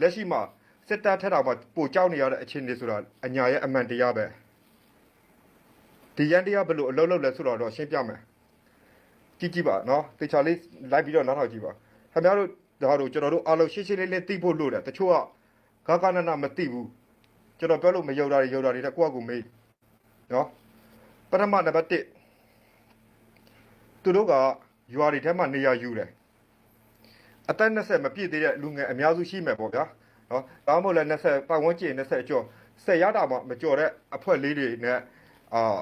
လက်ရှိမှာစစ်တပ်ထက်တောင်မှပိုကြောက်နေရတဲ့အခြေအနေဆိုတာအညာရဲ့အမှန်တရားပဲဒီရန်တရားဘယ်လိုအလုပ်လုပ်လဲဆိုတော့တော့ရှင်းပြမယ်ကြည့်ကြည့်ပါနော်တေချာလေးလိုက်ပြီးတော့နားထောင်ကြည့်ပါခင်ဗျားတို့ဒါတို့ကျွန်တော်တို့အားလုံးရှင်းရှင်းလင်းလင်းသိဖို့လိုတယ်တချို့ကဂဂနနမသိဘူးကျွန်တော်ပြောလို့မယုံတာတွေယုံတာတွေတက်ကိုယ့်အကူမေးနော်ပထမနံပါတ်1သူတို့ကရွာတွေထဲမှာနေရာယူတယ် အသက်20မပြည့်သေးတဲ့လူငယ်အများစုရှိမယ်ပေါ့ဗျာနော်ဒါမှမဟုတ်လည်း20ပတ်ဝန်းကျင်20ကျော်ဆက်ရတာမှမကြော်တဲ့အဖွဲလေးတွေနဲ့အာ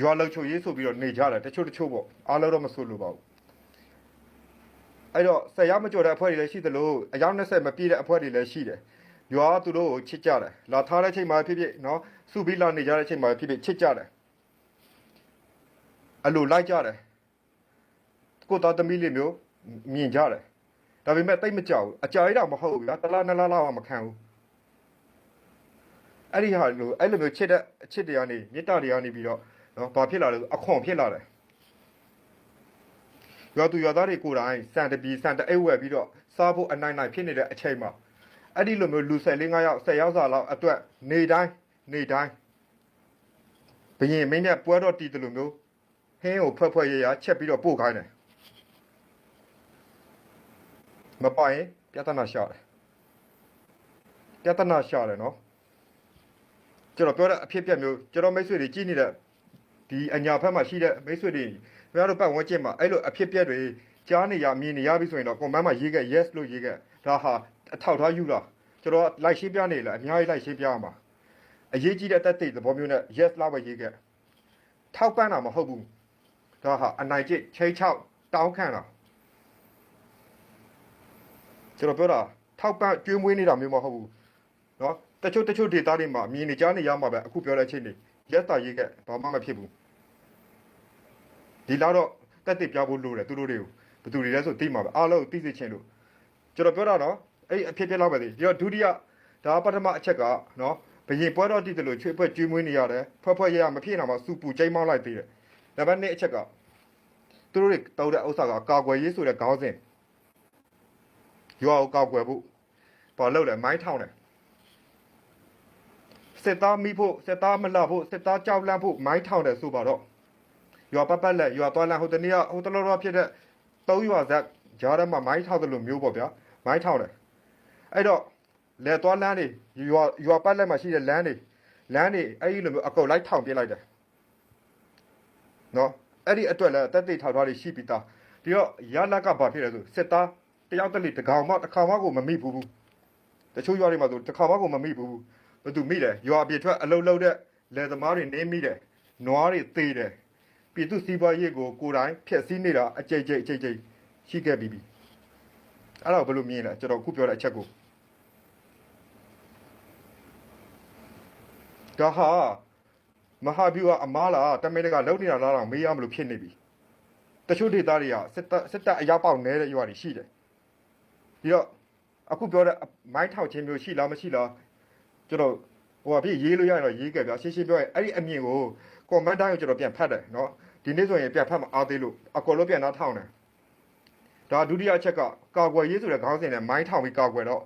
ရွာလောက်ချိုရေးဆိုပြီးတော့နေကြတယ်တချို့တချို့ပေါ့အားလုံးတော့မဆိုလို့ပါဘူးအဲ့တော့ဆက်ရမကြော်တဲ့အဖွဲတွေလည်းရှိသလိုအယောက်20မပြည့်တဲ့အဖွဲတွေလည်းရှိတယ်ရွာကသူတို့ကိုချစ်ကြတယ်လာထားတဲ့ချိန်မှာဖြစ်ဖြစ်နော်စုပြီးလာနေကြတဲ့ချိန်မှာဖြစ်ဖြစ်ချစ်ကြတယ်အလိုလိုက်ကြတယ်ကိုသားသမီးလေးမျိုးမြင်ကြတယ် ဒါပေမဲ့တိတ်မကြောက်ဘူးအကြာကြီးတော့မဟုတ်ဘူးဗျာတစ်လားနှစ်လားလောက်မှမခံဘူးအဲ့ဒီဟာလိုအဲ့လိုမျိုးချစ်တဲ့အချစ်တရားနေမေတ္တာတရားနေပြီးတော့နော်ဘာဖြစ်လာလဲဆိုအခွန်ဖြစ်လာတယ်ရွာသူရွာသားတွေကိုယ်တိုင်စံတပီစံတအိတ်ဝက်ပြီးတော့စားဖို့အနိုင်နိုင်ဖြစ်နေတဲ့အချိန်မှာအဲ့ဒီလိုမျိုးလူ၁၄၅ယောက်၁၀ယောက်စာလောက်အတွက်နေတိုင်းနေတိုင်းဘယင်မင်းနဲ့ပွဲတော်တီးတယ်လို့မျိုးဟင်းကိုဖွဲ့ဖွဲ့ရရချက်ပြီးတော့ပို့ခိုင်းတယ် မပိုင်ရင်ပြဿနာရှာတယ်ပြဿနာရှာတယ်နော်ကျွန်တော်ပြောတဲ့အဖြစ်အပျက်မျိုးကျွန်တော်မိတ်ဆွေတွေကြည့်နေတဲ့ဒီအညာဘက်မှာရှိတဲ့မိတ်ဆွေတွေခင်ဗျားတို့ပတ်ဝန်းကျင်မှာအဲ့လိုအဖြစ်အပျက်တွေကြားနေရမြင်နေရပြီဆိုရင်တော့ comment မှာရေးခဲ့ yes လို့ရေးခဲ့ဒါဟာအထောက်ထားယူတာကျွန်တော်လိုက်ရှင်းပြနေလားအများကြီးလိုက်ရှင်းပြရမှာအရေးကြီးတဲ့တက်တဲ့သဘောမျိုးနဲ့ yes လောက်ပဲရေးခဲ့ထောက်ပံ့တာမဟုတ်ဘူးဒါဟာအနိုင်ကျင့်ချိန်ချောက်တောင်းခံတာ ကျွန်တော်ပြောတာထောက်ပံ့ကျွေးမွေးနေတာမျိုးမဟုတ်ဘူးနော်တချို့တချို့ဒေတာတွေမှာအမြင်နေကြနေရမှာပဲအခုပြောတဲ့အချိန်တွေရက်တာရေးကဘာမှမဖြစ်ဘူးဒီလာတော့တက်တက်ပြဖို့လိုတယ်သူတို့တွေကိုဘယ်သူတွေလဲဆိုသိမှာပဲအားလုံးသိစေချင်လို့ကျွန်တော်ပြောတာနော်အဲ့အဖြစ်ဖြစ်လောက်ပဲဒီတော့ဒုတိယဒါပထမအချက်ကနော်ဘရင်ပွဲတော်တည်တယ်လို့ချွေပွဲကျွေးမွေးနေရတယ်ဖွဲ့ဖွဲ့ရရမဖြစ်နိုင်မှာစူပူကြိမ်းမောင်းလိုက်သေးတယ်နံပါတ်2အချက်ကသူတို့တွေတောက်တဲ့ဥစ္စာကကာကွယ်ရေးဆိုတဲ့ခေါင်းစဉ် ရွာကိုကာကွယ်ဖို့ဘာလုပ်လဲမိုင်းထောင်တယ်စစ်သားမိဖို့စစ်သားမလှဖို့စစ်သားကြောက်လန့်ဖို့မိုင်းထောင်တယ်ဆိုပါတော့ရွာပတ်ပတ်လက်ရွာသွားလန့်ဟိုတနေ့ကဟိုတလောလောဖြစ်တဲ့သုံးရွာဇက်ဂျားထဲမှာမိုင်းထောင်တယ်လို့မျိုးပေါ့ဗျာမိုင်းထောင်တယ်အဲ့တော့လဲသွားလမ်းတွေရွာရွာပတ်လက်မှာရှိတဲ့လမ်းတွေလမ်းတွေအဲ့ဒီလိုမျိုးအကုန်လိုက်ထောင်ပြလိုက်တယ်နော်အဲ့ဒီအတွက်လည်းတက်သိထောက်ထားတွေရှိပြီးသားဒီတော့ရလက်ကဘာဖြစ်လဲဆိုစစ်သား တယောက်တလေတကောင်မှတစ်ခါမှကိုမမိဘူးဘူးတချို့ရွာတွေမှာဆိုတစ်ခါမှကိုမမိဘူးဘူးဘသူမိတယ်ရွာအပြည့်ထွက်အလုံးလုံးတဲ့လယ်သမားတွေနေမိတယ်နွားတွေသေးတယ်ပြည်သူစီးပွားရေးကိုကိုယ်တိုင်ဖျက်ဆီးနေတာအကြိတ်ကြိတ်အကြိတ်ကြိတ်ရှိခဲ့ပြီးပြီအဲ့တော့ဘယ်လိုမြင်လဲကျွန်တော်ခုပြောတဲ့အချက်ကိုဒါဟာမဟာဗျူဟာအမားလားတမင်တကလုံနေတာလားတော့မေးရမလို့ဖြစ်နေပြီတချို့ဒေသတွေကစစ်တပ်စစ်တပ်အရာပေါက်နေတဲ့ရွာတွေရှိတယ် ဒီတော့အခုပြောတဲ့မိုင်းထောက်ခြင်းမျိုးရှိလားမရှိလားကျွန်တော်ဟိုအဖြစ်ရေးလို့ရရင်တော့ရေးခဲ့ဗျာရှင်းရှင်းပြောရင်အဲ့ဒီအမြင်ကိုကွန်မန့်တိုင်းကိုကျွန်တော်ပြန်ဖတ်တယ်နော်ဒီနေ့ဆိုရင်ပြန်ဖတ်မအားသေးလို့အကောလုံးပြန်နှောက်ထောင်းတယ်ဒါဒုတိယအချက်ကကာကွယ်ရေးဆိုတဲ့ခေါင်းစဉ်နဲ့မိုင်းထောင်ပြီးကာကွယ်တော့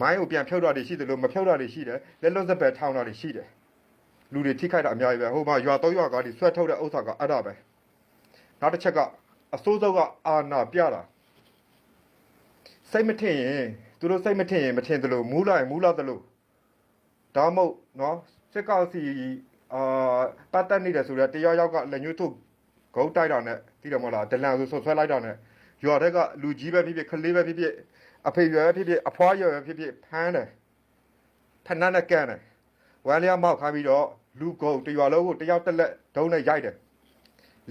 မိုင်းကိုပြန်ဖြုတ်တာတွေရှိတယ်လို့မဖြုတ်တာတွေရှိတယ်လက်လွတ်စပယ်ထောင်းတာတွေရှိတယ်လူတွေထိခိုက်တာအများကြီးပဲဟိုမှာရွာတော့ရွာကားတွေဆွဲထုတ်တဲ့ဥစ္စာကအဲ့ဒါပဲနောက်တစ်ချက်ကအစိုးစောကအာနာပြတာ စိတ်မထင်ရင်သူတို့စိတ်မထင်ရင်မထင်သလိုမူးလိုက်မူးလာသလိုဒါမှမဟုတ်နော်စစ်ကောက်စီအာပတ်သက်နေတယ်ဆိုတော့တရားရောက်ကလက်ညှိုးထုတ်ဂုတ်တိုက်တာနဲ့သိတယ်မဟုတ်လားဒလန်ဆိုဆွဆွဲလိုက်တာနဲ့ရွာထက်ကလူကြီးပဲဖြစ်ဖြစ်ခလေးပဲဖြစ်ဖြစ်အဖေရွယ်ပဲဖြစ်ဖြစ်အဖွားရွယ်ပဲဖြစ်ဖြစ်ဖမ်းတယ်ဖဏနဲ့ကန်တယ်ဝမ်းလျားမောက်ခိုင်းပြီးတော့လူကုန်တရွာလုံးကိုတယောက်တက်လက်ဒုံးနဲ့ရိုက်တယ်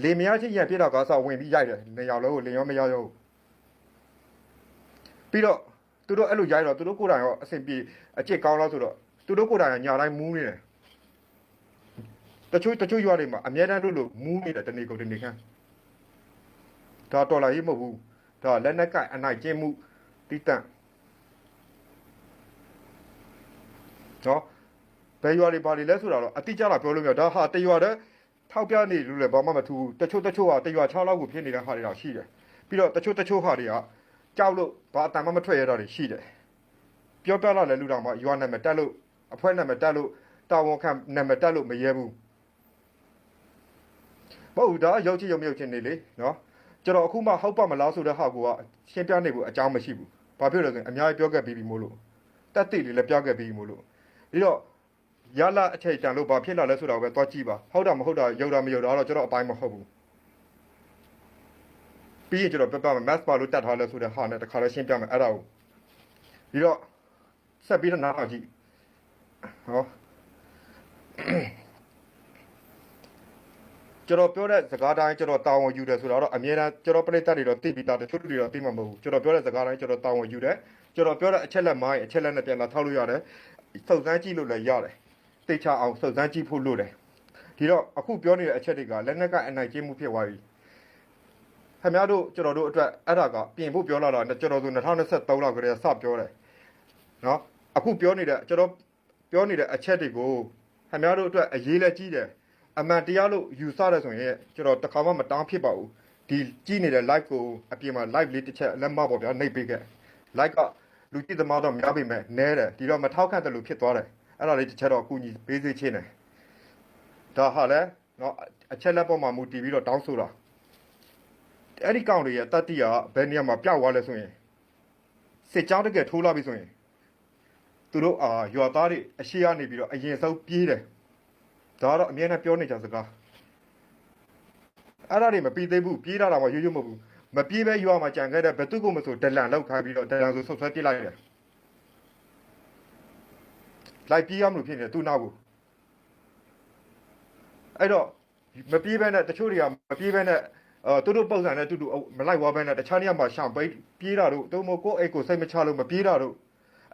လေမရချင်းရံပြစ်တော့ကားဆောက်ဝင်ပြီးရိုက်တယ်နေရောက်လုံးကိုလင်ရောမရောရော ပြီးတော့သူတို့အဲ့လိုရိုက်တော့သူတို့ကိုယ်တိုင်ရောအဆင်ပြေအကျစ်ကောင်းလားဆိုတော့သူတို့ကိုယ်တိုင်ကညာတိုင်းမူးနေတယ်တချို့တချို့ရွာတွေမှာအများတန်းတို့လို့မူးနေတယ်တနေ့ကုန်တနေ့ခန့်ဒါတော်လာရေးမဟုတ်ဘူးဒါလက်နက်ကင်အနိုင်ကျင့်မှုတိတန့်နော်ဘယ်ရွာတွေဘာတွေလဲဆိုတာတော့အတိအကျလာပြောလို့မရဒါဟာတရွာတဲ့ထောက်ပြနေလို့လည်းဘာမှမထူဘူးတချို့တချို့ဟာတရွာ6လောက်ကိုဖြစ်နေတဲ့ဟာတွေတော့ရှိတယ်ပြီးတော့တချို့တချို့ဟာတွေက ကြောက်လို့ဘာအတန်မှမထွက်ရတာတွေရှိတယ်ပြောပြလာလဲလူတော်မှာရွာနာမည်တက်လို့အဖွဲ့နာမည်တက်လို့တာဝန်ခံနာမည်တက်လို့မရဲဘူးမဟုတ်ဘူးဒါရုပ်ချင်ရုံမြုပ်ချင်းနေလေနော်ကျွန်တော်အခုမှဟုတ်ပါမလားဆိုတဲ့ဟာကိုကရှင်းပြနေဖို့အကြောင်းမရှိဘူးဘာဖြစ်လို့လဲဆိုရင်အများကြီးပြောခဲ့ပြီးပြီမို့လို့တက်တိလေးလည်းပြောခဲ့ပြီးပြီမို့လို့ဒီတော့ရလာအချိန်တန်လို့ဘာဖြစ်လာလဲဆိုတာကိုပဲသွားကြည့်ပါဟုတ်တာမဟုတ်တာရုပ်တာမရုပ်တာတော့ကျွန်တော်အပိုင်းမဟုတ်ဘူး ပြီးရင်ကျွန်တော်ပြပြမယ် mass ပါလို့တတ်ထားလဲဆိုတဲ့ဟာနဲ့တခါလဲရှင်းပြမယ်အဲ့ဒါကိုဒီတော့ဆက်ပြီးတော့နားထောင်ကြည့်ဟောကျွန်တော်ပြောတဲ့စကားတိုင်းကျွန်တော်တာဝန်ယူတယ်ဆိုတော့အမြဲတမ်းကျွန်တော်ပြိတ္တတွေတော့သိပြီးသားတချို့တွေတော့သိမှာမဟုတ်ဘူးကျွန်တော်ပြောတဲ့စကားတိုင်းကျွန်တော်တာဝန်ယူတယ်ကျွန်တော်ပြောတဲ့အချက်လက်မိုင်းအချက်လက်နဲ့ပြန်လာထောက်လို့ရတယ်စုံစမ်းကြည့်လို့လည်းရတယ်သိချအောင်စုံစမ်းကြည့်ဖို့လိုတယ်ဒီတော့အခုပြောနေတဲ့အချက်တွေကလက်နက်ကအနိုင်ကျင့်မှုဖြစ်သွားပြီ ခင်ဗျားတို့ကျွန်တော်တို့အတွက်အဲ့ဒါကပြင်ဖို့ပြောလာတာကျွန်တော်ဆို2023လောက်ကတည်းကစပြောတယ်နော်အခုပြောနေတဲ့ကျွန်တော်ပြောနေတဲ့အချက်တွေကိုခင်ဗျားတို့အတွက်အရေးလက်ကြီးတယ် အမှန်တရားလို့ယူဆရဆိုရင်ကျွန်တော်တခါမှမတောင်းဖြစ်ပါဘူးဒီကြည့်နေတဲ့ live ကိုအပြင်မှာ live လေးတစ်ချက်လက်မပေါ့ဗျာနှိပ်ပေးခဲ့ live ကလူကြည့်သမားတော့များပေမဲ့နဲတယ်ဒီတော့မထောက်ခံတယ်လို့ဖြစ်သွားတယ်အဲ့ဒါလေးတစ်ချက်တော့အကူကြီးပေးစေချင်တယ်ဒါဟာလဲเนาะအချက်လက်ပေါ်မှာမူတည်ပြီးတော့တောင်းဆိုတာ အဲ့ဒီကောင်တွေရဲ့တတ္တိကဘယ်နေရာမှာပြောက်သွားလဲဆိုရင်စစ်ကြောင်းတကယ်ထိုးလာပြီဆိုရင်သူတို့အာရွာသားတွေအရှိရနေပြီးတော့အရင်ဆုံးပြေးတယ်ဒါကတော့အမြဲတမ်းပြောနေကြစကားအဲ့ဒါတွေမပြီးသေးဘူးပြေးတာတော့မရွရွမဟုတ်ဘူးမပြေးပဲရွာမှာကြံခဲ့တဲ့ဘသူကမဆိုဒလန်လောက်ခိုင်းပြီးတော့ဒလန်ဆိုဆုတ်ဆွဲပြစ်လိုက်တယ်လိုက်ပြေးရမလို့ဖြစ်နေသူ့နောက်ကိုအဲ့တော့မပြေးဘဲနဲ့တချို့တွေကမပြေးဘဲနဲ့ အဲသူတို့ပုံစံနဲ့တူတူမလိုက်ဝါဘဲနဲ့တခြားနေရာမှာရှောင်ပိတ်ပြေးတာတို့တုံးမကိုယ့်အိတ်ကိုစိတ်မချလို့မပြေးတာတို့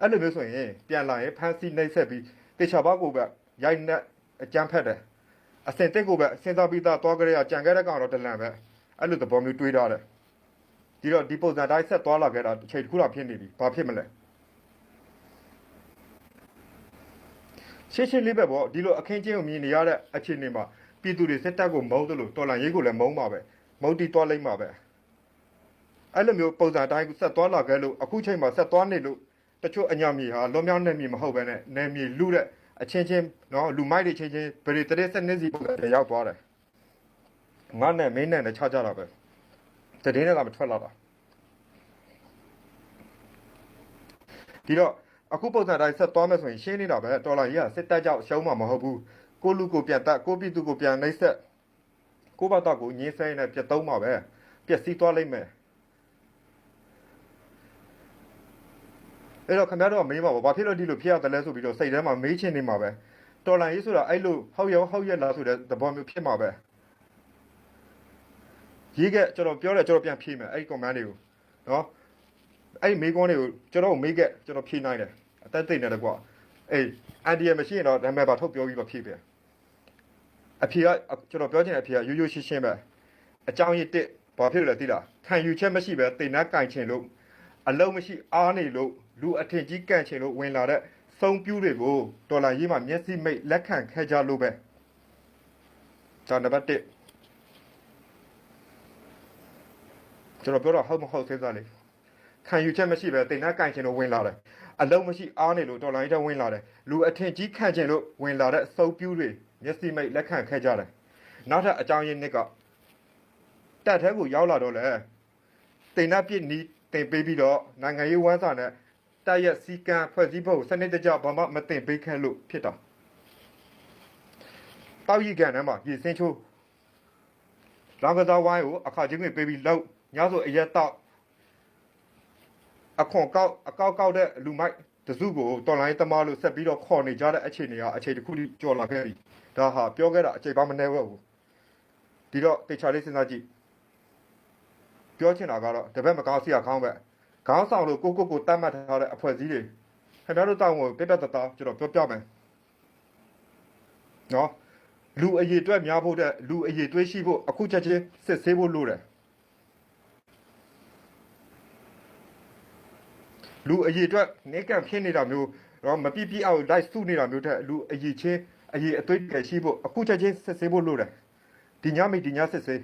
အဲ့လိုမျိုးဆိုရင်ပြန်လာရင်ဖန်စီနှိပ်ဆက်ပြီးတေချာဘောက်ကိုပဲရိုက်နှက်အကြမ်းဖက်တယ်အစင်တက်ကိုပဲစဉ်းစားပြီးသားသွားကြရကြံခဲ့တဲ့ကောင်တော့တလန်ပဲအဲ့လိုသဘောမျိုးတွေးထားတယ်ဒီတော့ဒီပုံစံတိုင်းဆက်သွားလာခဲ့တာတစ်ချိန်တစ်ခုတော့ဖြစ်နေပြီဘာဖြစ်မလဲရှင်းရှင်းလေးပဲပေါ့ဒီလိုအခင်းချင်းကိုမြင်နေရတဲ့အခြေအနေမှာပြည်သူတွေစစ်တပ်ကိုမုန်းတယ်လို့တော်လန်ရေးကိုလည်းမုန်းပါပဲ မုန်းတီးသွားလိုက်မှာပဲအဲ့လိုမျိုးပုံစံတိုင်းဆက်သွားလာခဲ့လို့အခုချိန်မှာဆက်သွားနေလို့တချို့အညာမြေဟာလွန်မြောက်နေမြေမဟုတ်ပဲနဲ့နေမြေလူတဲ့အချင်းချင်းနော်လူမိုက်တွေချင်းချင်းဗရီတရက်စနစ်စီပုံစံရောက်သွားတယ်ငါနဲ့မင်းနဲ့လည်းခြားကြတာပဲတည်င်းနဲ့ကမထွက်လာတာဒီတော့အခုပုံစံတိုင်းဆက်သွားမယ်ဆိုရင်ရှင်းနေတာပဲတော်လာကြီးကစစ်တပ်ကြောက်ရှုံးမှာမဟုတ်ဘူးကိုလူကိုပြန်တက်ကိုပြည်သူကိုပြန်နှိမ့်ဆက် ကိုဘတ်ကိုညင်းဆဲနဲ့ပြတ်သုံးမှာပဲပျက်စီးသွားလိမ့်မယ်အဲ့တော့ခင်ဗျားတို့ကမေးပါဘာဖြစ်လို့ဒီလိုဖြစ်ရတယ်လဲဆိုပြီးတော့စိတ်ထဲမှာမေးချင်နေမှာပဲတော်လန်ရေးဆိုတာအဲ့လိုဟုတ်ရောဟုတ်ရက်လားဆိုတဲ့သဘောမျိုးဖြစ်မှာပဲရေးကကျွန်တော်ပြောတယ်ကျွန်တော်ပြန်ဖြေမယ်အဲ့ဒီ command တွေကိုနော်အဲ့ဒီမေးခွန်းတွေကိုကျွန်တော်မေးခဲ့ကျွန်တော်ဖြေနိုင်တယ်အသက်သိနေတယ်ကွာအေးအန်ဒီရမရှိရင်တော့နာမည်ပါထုတ်ပြောပြီးတော့ဖြေပြန် အဖြေကကျွန်တော်ပြောချင်တဲ့အဖြေကရိုးရိုးရှင်းရှင်းပဲအကြောင်းရင်းတစ်ဘာဖြစ်လို့လဲသိလားခံယူချက်မရှိပဲတိတ်နှက်ကင်ချင်လို့အလုံးမရှိအားနေလို့လူအထင်ကြီးကန့်ချင်လို့ဝင်လာတဲ့ဆုံးပြူးတွေကိုဒေါ်လာရေးမှာမျက်စိမိတ်လက်ခံခဲ့ကြလို့ပဲဒါနံပါတ်1ကျွန်တော်ပြောတော့ဟုတ်မဟုတ်စဉ်းစားလေခံယူချက်မရှိပဲတိတ်နှက်ကင်ချင်လို့ဝင်လာတယ်အလုံးမရှိအားနေလို့ဒေါ်လာရေးတဲ့ဝင်လာတယ်လူအထင်ကြီးခံချင်လို့ဝင်လာတဲ့ဆုံးပြူးတွေ မျက်စိမိတ်လက်ခံခဲ့ကြတယ်နောက်ထပ်အကြောင်းရင်းနှစ်ကတက်ထဲကိုရောက်လာတော့လေတိတ်နှက်ပြစ်နီးတင်ပေးပြီးတော့နိုင်ငံရေးဝမ်းစာနဲ့တိုက်ရက်စီကံဖွဲ့စည်းဖို့စနစ်တကျဘာမှမတင်ပေးခဲ့လို့ဖြစ်တာတောက်ရီကန်ထဲမှာရေစင်းချိုးလောင်ကစားဝိုင်းကိုအခါချင်းတွေပေးပြီးလောက်ညဆိုအရက်တော့အခွန်ကောက်အကောက်ကောက်တဲ့လူမိုက် တစုကိုတော်လိုင်းသမားလို့ဆက်ပြီးတော့ခေါ်နေကြတဲ့အခြေအနေဟာအခြေတစ်ခုထိကြော်လာခဲ့ပြီဒါဟာပြောခဲ့တာအချိန်ပါမနေဘူးဒီတော့တေချာလေးစဉ်းစားကြည့်ပြောချင်တာကတော့တပတ်မကောင်းစီရခေါင်းပဲခေါင်းဆောင်လို့ကိုကိုကိုတတ်မှတ်ထားတဲ့အဖွဲ့အစည်းတွေခင်ဗျားတို့တောင်းကိုပြတ်ပြတ်တသားကျွန်တော်ပြောပြမယ်နော်လူအရေးအတွက်များဖို့တဲ့လူအရေးတွေးရှိဖို့အခုချက်ချင်းစစ်ဆေးဖို့လိုတယ် လူအရေးအတွက်နေကံဖြစ်နေတာမျိုးတော့မပြပြအောင်လိုက်စုနေတာမျိုးတဲ့လူအရေးချင်းအရေးအသွေးတကယ်ရှိဖို့အခုချက်ချင်းစစ်ဆေးဖို့လိုတယ်ဒီညမိဒီညစစ်ဆေး